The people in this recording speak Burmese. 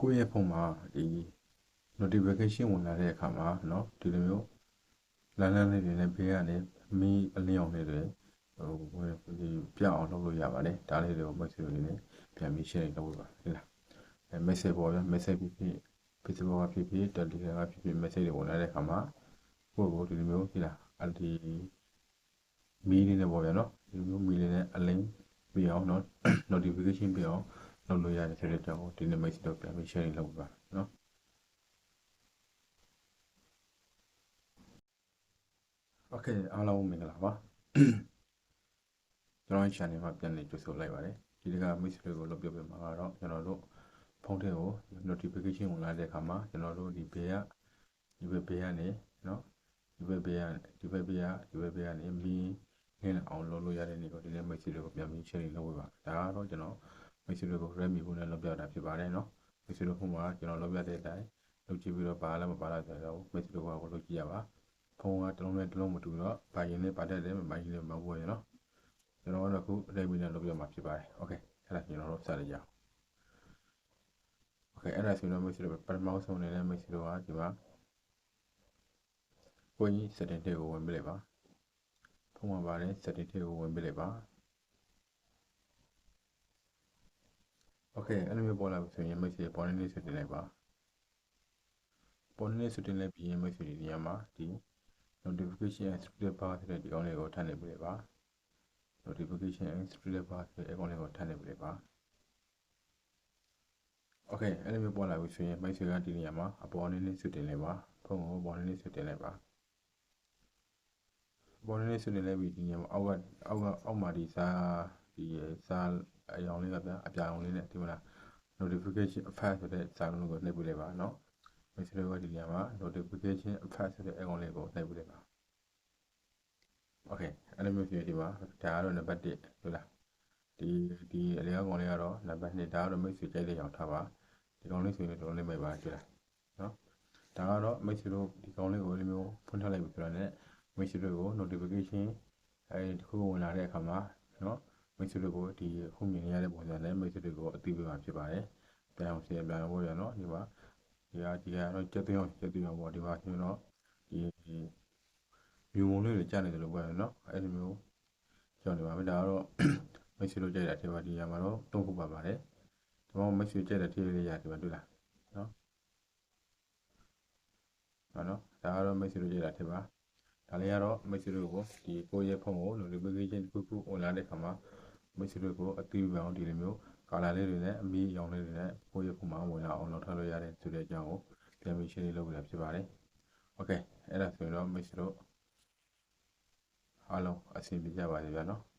ကိုယ့်ရဲ့ဖုန်းမှာဒီ notification ဝင်လာတဲ့အခါမှာเนาะဒီလိုမျိုးလမ်းလမ်းလေးတွေနဲ့ဘေးကနေမီးအလင်းအောင်လေးတွေဟိုဒီပြအောင်လုပ်လို့ရပါတယ်ဒါလေးတွေကို message တွေနဲ့ပြန်ပြီး share လုပ်လို့ပါဟုတ်လားအဲ message ပေါ်ရ message ဖြစ်ဖြစ် Facebook ကဖြစ်ဖြစ် Telegram ကဖြစ်ဖြစ် message တွေဝင်လာတဲ့အခါမှာကိုယ့်ကိုဒီလိုမျိုးဟုတ်လားအဒီမီးလေးနဲ့ပေါ်ရနော်ဒီလိုမျိုးမီးလေးနဲ့အလင်းပြအောင်နော် notification ပြအောင် လုပ်လို့ရတယ်ဆိုတဲ့အကြောင်းကိုဒီနေ့ message တော့ပြန်ပြီး share လုပ်ပါနော် โอเคအားလုံးမင်္ဂလာပါကျွန်တော် channel မှာပြန်လည်ကြိုဆိုလိုက်ပါတယ်ဒီတက message တွေကိုလုပ်ပြပေးမှာကတော့ကျွန်တော်တို့ဖုန်းထဲကို notification ဝင်လာတဲ့အခါမှာကျွန်တော်တို့ဒီဘေးကဒီဘက်ဘေးကနေเนาะဒီဘက်ဘေးကဒီဘက်ဘေးကဒီဘက်ဘေးကနေမီးနေအောင်လုပ်လို့ရတဲ့နေကိုဒီနေ့ message တွေကိုပြန်ပြီး share လုပ်ပေးပါဒါကတော့ကျွန်တော် message တွေကို Redmi ဖုန်းနဲ့လုပ်ပြတာဖြစ်ပါတယ်เนาะ message ဖုန်းမှာကျွန်တော်လုပ်ပြတဲ့အတိုင်းလုပ်ကြည့်ပြီးတော့ပါလားမပါလားဆိုတော့ message တွေကိုလုပ်ကြည့်ရပါ ဖုန်းကတစ်လုံးနဲ့တစ်လုံးမတူတော့ဘာရင်နဲ့ပါတတ်တယ်ဘာရင်နဲ့မဟုတ်ရနော်ကျွန်တော်ကတော့အခု Redmi နဲ့လုပ်ပြမှာဖြစ်ပါတယ်โอเคအဲ့ဒါကျွန်တော်တို့စရကြအောင်โอเคအဲ့ဒါဆိုတော့ message ပထမဆုံးအနေနဲ့ message ကဒီမှာကိုကြီး setting တွေကိုဝင်ပြလိုက်ပါဖုန်းမှာပါတယ် setting တွေကိုဝင်ပြလိုက်ပါ โอเคအဲ့လိုမျိုးပေါ်လာပြီဆိုရင် message ပေါ်နေနေ setting လိုက်ပါပေါ်နေနေ setting လိုက်ပြီးရင် message ဒီနေရာမှာဒီ notification exclude bar ဆိုတဲ့ဒီကောင်းလေးကိုထပ်နေပြလိုက်ပါ notification exclude bar ဆိုတဲ့အကောင်းလေးကိုထပ်နေပြလိုက်ပါ okay အဲ့လိုမျိုးပေါ်လာပြီဆိုရင် message ကဒီနေရာမှာအပေါ်နေနေဆွတင်လိုက်ပါဖုန်းကိုပေါ်နေနေဆွတင်လိုက်ပါပေါ်နေနေဆွတင်လိုက်ပြီးဒီနေရာမှာအောက်ကအောက်ကအောက်မှာဒီစာဒီစာ အယောင်လေးကဗျာအပြာရောင်လေးနဲ့ဒီမလား notification effect ဆိုတဲ့စာလုံးကိုနှိပ်ပြလိုက်ပါเนาะ message ကဒီနေရာမှာ notification effect ဆိုတဲ့အကောင်လေးကိုနှိပ်ပြလိုက်ပါ okay အဲ့လိုမျိုးဖြစ်ဒီမှာဒါကတော့နံပါတ်1ဟုတ်လားဒီဒီအလျောင်းကောင်လေးကတော့နံပါတ်2ဒါကတော့ message ကြိုက်တဲ့အောင်ထားပါဒီကောင်လေးဆိုရင်တော်လေးမိတ်ပါကြလားနော်ဒါကတော့ message တို့ဒီကောင်လေးကိုဒီမျိုးဖွင့်ထားလိုက်ပြီဆိုတော့ね message တွေကို notification အဲဒီတစ်ခုဝင်လာတဲ့အခါမှာနော် message တွေကိုဒီခုမြင်နေရတဲ့ပုံစံနဲ့ message တွေကိုအသိပေးမှာဖြစ်ပါတယ်ပြန်အောင်ရှင်းပြန်အောင်ရနော်ဒီမှာဒီဟာဒီကတော့ကြက်သွင်းအောင်ကြက်သွင်းအောင်ပေါ့ဒီမှာကျွန်တော်ဒီမြူမုံလေးတွေကြားနေတယ်လို့ပြောရနော်အဲ့ဒီမျိုးကြောက်နေပါမယ်ဒါကတော့ message လို့ကြိုက်တာဒီမှာဒီမှာတော့သုံးခုပါပါတယ်ဒီမှာ message ကြိုက်တဲ့ထေးလေးရဒီမှာတွေ့လားနော်ဟုတ်နော်ဒါကတော့ message လို့ကြိုက်တာထေးပါဒါလေးကတော့ message ကိုဒီကိုယ့်ရဲ့ဖုန်းကို notification တစ်ခုခု on လာတဲ့ခါမှာ message ကိုအသိပေးအောင်ဒီလိုမျိုးကာလာလေးတွေနဲ့အမီးအရောင်လေးတွေနဲ့ကိုယ့်ရဲ့ဖုန်းမှာဝင်လာအောင်လုပ်ထားလို့ရတယ်ဆိုတဲ့အကြောင်းကိုပြန်ပြီးရှင်းလုပ်ပြတာဖြစ်ပါတယ်။ Okay အဲ့ဒါဆိုရင်တော့ message တို့အားလုံးအဆင်ပြေကြပါစေဗျာနော်။